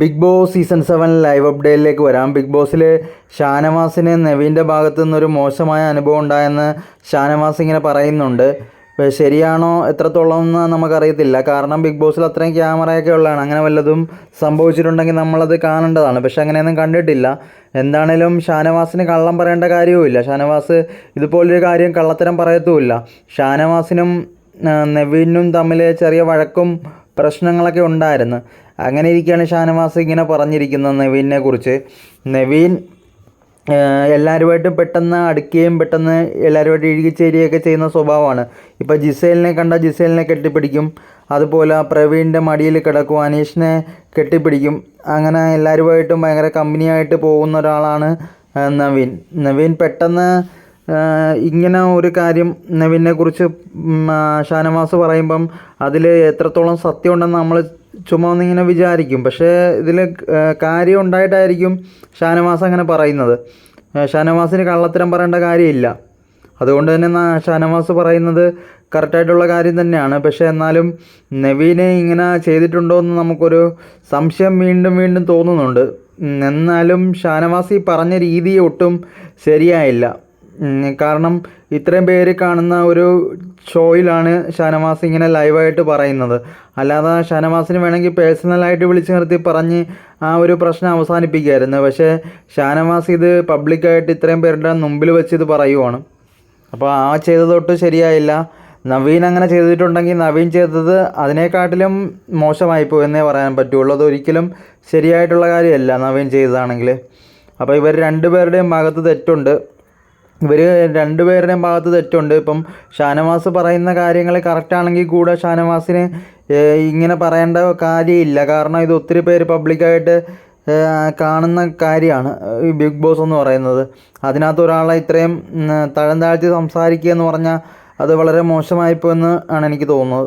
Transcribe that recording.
Bigg Boss season seven live അപ്ഡേറ്റിലേക്ക് വരാം. Big ബോസിൽ ഷാനവാസിന് നവീന്റെ ഭാഗത്തു നിന്നൊരു മോശമായ അനുഭവം ഉണ്ടായെന്ന് ഷാനവാസ് ഇങ്ങനെ പറയുന്നുണ്ട്. ശരിയാണോ? എത്രത്തോളം എന്ന് നമുക്കറിയത്തില്ല. കാരണം ബിഗ് ബോസിൽ അത്രയും ക്യാമറയൊക്കെ ഉള്ളതാണ്. അങ്ങനെ വല്ലതും സംഭവിച്ചിട്ടുണ്ടെങ്കിൽ നമ്മളത് കാണേണ്ടതാണ്. പക്ഷെ അങ്ങനെയൊന്നും കണ്ടിട്ടില്ല. എന്താണേലും ഷാനവാസിന് കള്ളം പറയേണ്ട കാര്യവുമില്ല. ഷാനവാസ് ഇതുപോലൊരു കാര്യം കള്ളത്തരം പറയത്തുമില്ല. ഷാനവാസിനും നവീനും തമ്മിൽ ചെറിയ വഴക്കും പ്രശ്നങ്ങളൊക്കെ ഉണ്ടായിരുന്നു. അങ്ങനെ ഇരിക്കുകയാണ് ഷാനവാസ് ഇങ്ങനെ പറഞ്ഞിരിക്കുന്നത് നവീനെ കുറിച്ച് നവീൻ എല്ലാവരുമായിട്ടും പെട്ടെന്ന് അടുക്കുകയും പെട്ടെന്ന് എല്ലാവരുമായിട്ട് ഇഴുകിച്ചേരുകയൊക്കെ ചെയ്യുന്ന സ്വഭാവമാണ്. ഇപ്പോൾ ജിസേലിനെ കണ്ട ജിസേലിനെ കെട്ടിപ്പിടിക്കും. അതുപോലെ പ്രവീണിന്റെ മടിയിൽ കിടക്കും അനീഷിനെ കെട്ടിപ്പിടിക്കും. അങ്ങനെ എല്ലാവരുമായിട്ടും ഭയങ്കര കമ്പനിയായിട്ട് പോകുന്ന ഒരാളാണ് നവീൻ. നവീൻ പെട്ടെന്ന് ഇങ്ങനെ ഒരു കാര്യം നവീനെ കുറിച്ച് ഷാനവാസ് പറയുമ്പം അതിൽ എത്രത്തോളം സത്യമുണ്ടെന്ന് നമ്മൾ ചുമ്മാ ഒന്നിങ്ങനെ വിചാരിക്കും. പക്ഷേ ഇതിൽ കാര്യം ഉണ്ടായിട്ടായിരിക്കും ഷാനവാസ് അങ്ങനെ പറയുന്നത്. ഷാനവാസിന് കള്ളത്തരം പറയേണ്ട കാര്യമില്ല. അതുകൊണ്ട് തന്നെ ഷാനവാസ് പറയുന്നത് കറക്റ്റായിട്ടുള്ള കാര്യം തന്നെയാണ്. പക്ഷേ എന്നാലും നവീനെ ഇങ്ങനെ ചെയ്തിട്ടുണ്ടോ എന്ന് നമുക്കൊരു സംശയം വീണ്ടും വീണ്ടും തോന്നുന്നുണ്ട്. എന്നാലും ഷാനവാസ് പറഞ്ഞ രീതി ഒട്ടും ശരിയായില്ല. കാരണം ഇത്രയും പേര് കാണുന്ന ഒരു ഷോയിലാണ് ഷാനവാസ് ഇങ്ങനെ ലൈവായിട്ട് പറയുന്നത്. അല്ലാതെ ഷാനവാസിന് വേണമെങ്കിൽ പേഴ്സണലായിട്ട് വിളിച്ചു നിർത്തി പറഞ്ഞ് ആ ഒരു പ്രശ്നം അവസാനിപ്പിക്കുമായിരുന്നു പക്ഷേ ഷാനവാസ് ഇത് പബ്ലിക്കായിട്ട് ഇത്രയും പേരുടെ മുമ്പിൽ വെച്ച് ഇത് പറയുവാണ്. അപ്പോൾ ആ ചെയ്തതൊട്ട് ശരിയായില്ല. നവീൻ അങ്ങനെ ചെയ്തിട്ടുണ്ടെങ്കിൽ നവീൻ ചെയ്തത് അതിനെക്കാട്ടിലും മോശമായിപ്പോയി എന്നേ പറയാൻ പറ്റുള്ളൂ. അതൊരിക്കലും ശരിയായിട്ടുള്ള കാര്യമല്ല നവീൻ ചെയ്തതാണെങ്കിൽ. അപ്പോൾ ഇവർ രണ്ടുപേരുടെയും ഭാഗത്ത് തെറ്റുണ്ട്. ഇവർ രണ്ടുപേരുടെയും ഭാഗത്ത് തെറ്റുണ്ട്. ഇപ്പം ഷാനവാസ് പറയുന്ന കാര്യങ്ങൾ കറക്റ്റാണെങ്കിൽ കൂടെ ഷാനവാസിന് ഇങ്ങനെ പറയേണ്ട കാര്യമില്ല. കാരണം ഇത് ഒത്തിരി പേര് പബ്ലിക്കായിട്ട് കാണുന്ന കാര്യമാണ്. ഈ ബിഗ് ബോസ് എന്ന് പറയുന്നത്. അതിനകത്ത് ഒരാളെ ഇത്രയും തഴം താഴ്ത്തി സംസാരിക്കുക എന്ന് പറഞ്ഞാൽ അത് വളരെ മോശമായിപ്പോയെന്ന് ആണ് എനിക്ക് തോന്നുന്നത്.